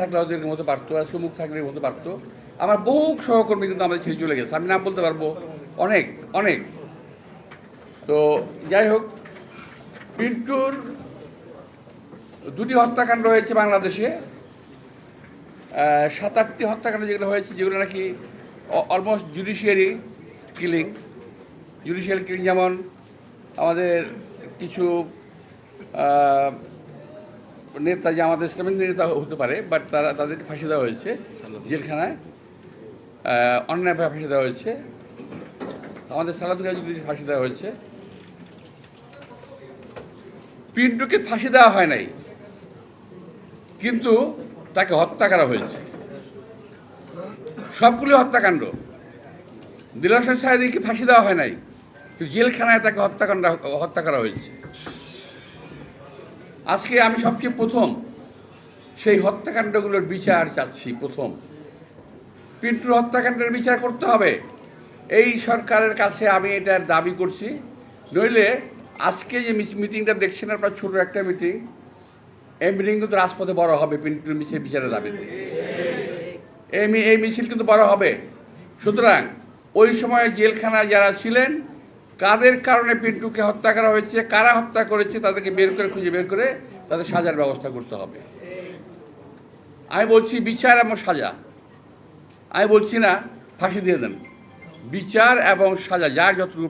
থাকলে হয়তো এর মতো পারতো আজকে মুখ থাকলে এর মতো পারতো আমার বহু সহকর্মী কিন্তু আমাদের ছেড়ে চলে গেছে। আমি নাম বলতে পারব? অনেক অনেক। তো যাই হোক, পিন্টুর দুটি হত্যাকাণ্ড হয়েছে বাংলাদেশে। সাত আটটি হত্যাকাণ্ড যেগুলো হয়েছে, যেগুলো নাকি almost judiciary killing judicial killing যেমন আমাদের কিছু নেতা যে আমাদের ইসলামিক নেতা হতে পারে বাট তারা তাদেরকে ফাঁসি দেওয়া হয়েছে জেলখানায়। অন্যায়ভাবে ফাঁসি দেওয়া হয়েছে। আমাদের সালাদুল যদি ফাঁসি দেওয়া হয়েছে। পিন্টুকে ফাঁসি দেওয়া হয় নাই কিন্তু তাকে হত্যা করা হয়েছে। সবগুলি হত্যাকাণ্ড। দিলাসন সাহেদিকে ফাঁসি দেওয়া হয় নাই কিন্তু জেলখানায় তাকে হত্যাকাণ্ড হত্যা করা হয়েছে। আজকে আমি সবচেয়ে প্রথম সেই হত্যাকাণ্ডগুলোর বিচার চাচ্ছি, প্রথম। পিন্টুর হত্যাকাণ্ডের বিচার করতে হবে। এই সরকারের কাছে আমি এটার দাবি করছি। নইলে আজকে যে মিটিংটা দেখছেন আপনার, ছোটো একটা মিটিং, এই মিটিং কিন্তু রাজপথে বড় হবে পিন্টুর মিছিল বিচারের দাবিতে। এই এই মিছিল কিন্তু বড় হবে। সুতরাং ওই সময় জেলখানায় যারা ছিলেন কাদের কারণে পিন্টুকে হত্যা করা হয়েছে, কারা হত্যা করেছে, তাদেরকে বের করে, খুঁজে বের করে তাদের সাজার ব্যবস্থা করতে হবে। আমি বলছি বিচার এবং সাজা। আমি বলছি না, ফাঁসি দিয়ে দেন। বিচার এবং সাজা, যার যতটুকু